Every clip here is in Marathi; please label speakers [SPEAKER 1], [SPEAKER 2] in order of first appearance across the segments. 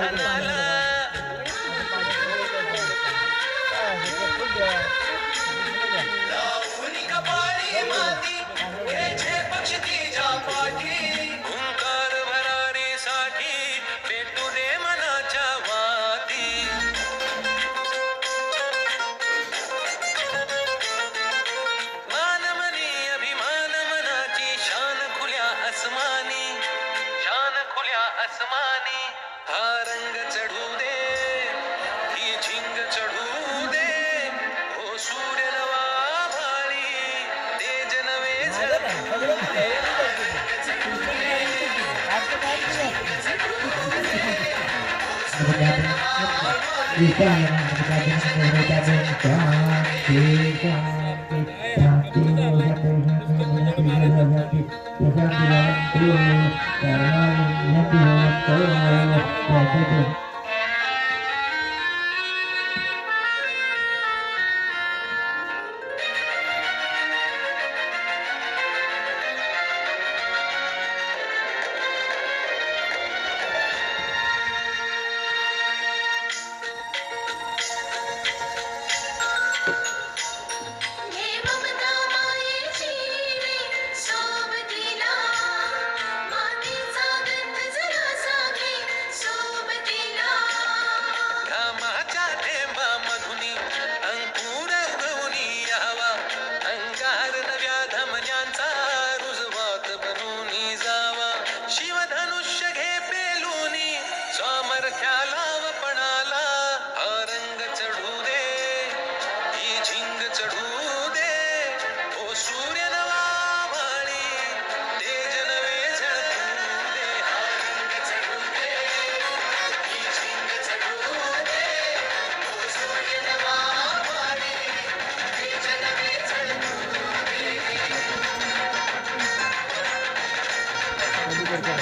[SPEAKER 1] हिमतीला
[SPEAKER 2] bergabung
[SPEAKER 3] kita yang bergabung bergabung kita kita kita kita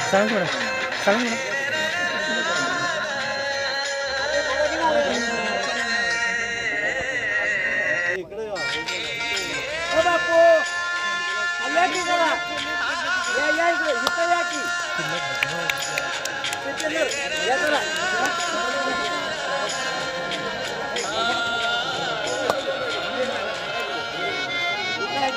[SPEAKER 3] सांग
[SPEAKER 4] बरं. सांग बरं.
[SPEAKER 5] Yeah.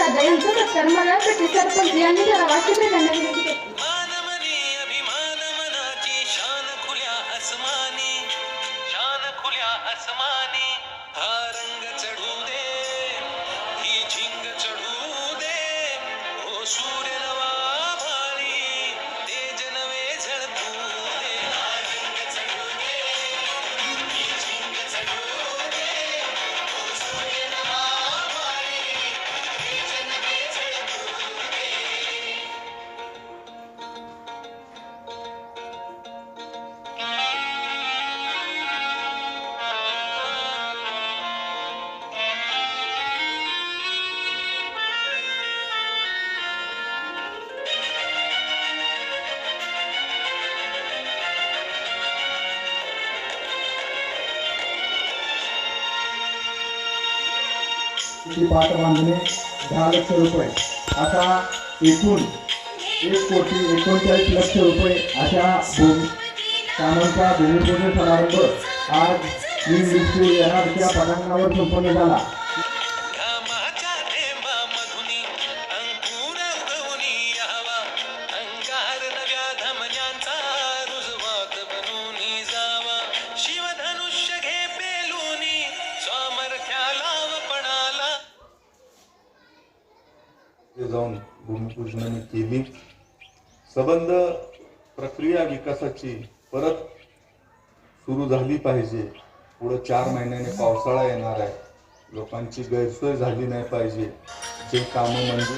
[SPEAKER 5] दादा यांचा सत्कार खुल्या सरपंच यांनी करावा अशी विनंती करते.
[SPEAKER 1] शान खुल्या असमानी
[SPEAKER 6] ती पात्र बांधणे दहा लक्ष रुपये. आता एकूण एक कोटी एकोणचाळीस लक्ष रुपये अशा भूमी
[SPEAKER 1] कामांचा भूमिपूजन समारंभ आज तीन दिवसीय येणारच्या पटांगणावर संपन्न झाला.
[SPEAKER 2] जाऊन भूमिपूजनाने केली. संबंध प्रक्रिया विकासाची परत सुरू झाली पाहिजे. पुढं चार महिन्याने पावसाळा येणार आहे. लोकांची गैरसोय झाली नाही पाहिजे. जे कामं म्हणजे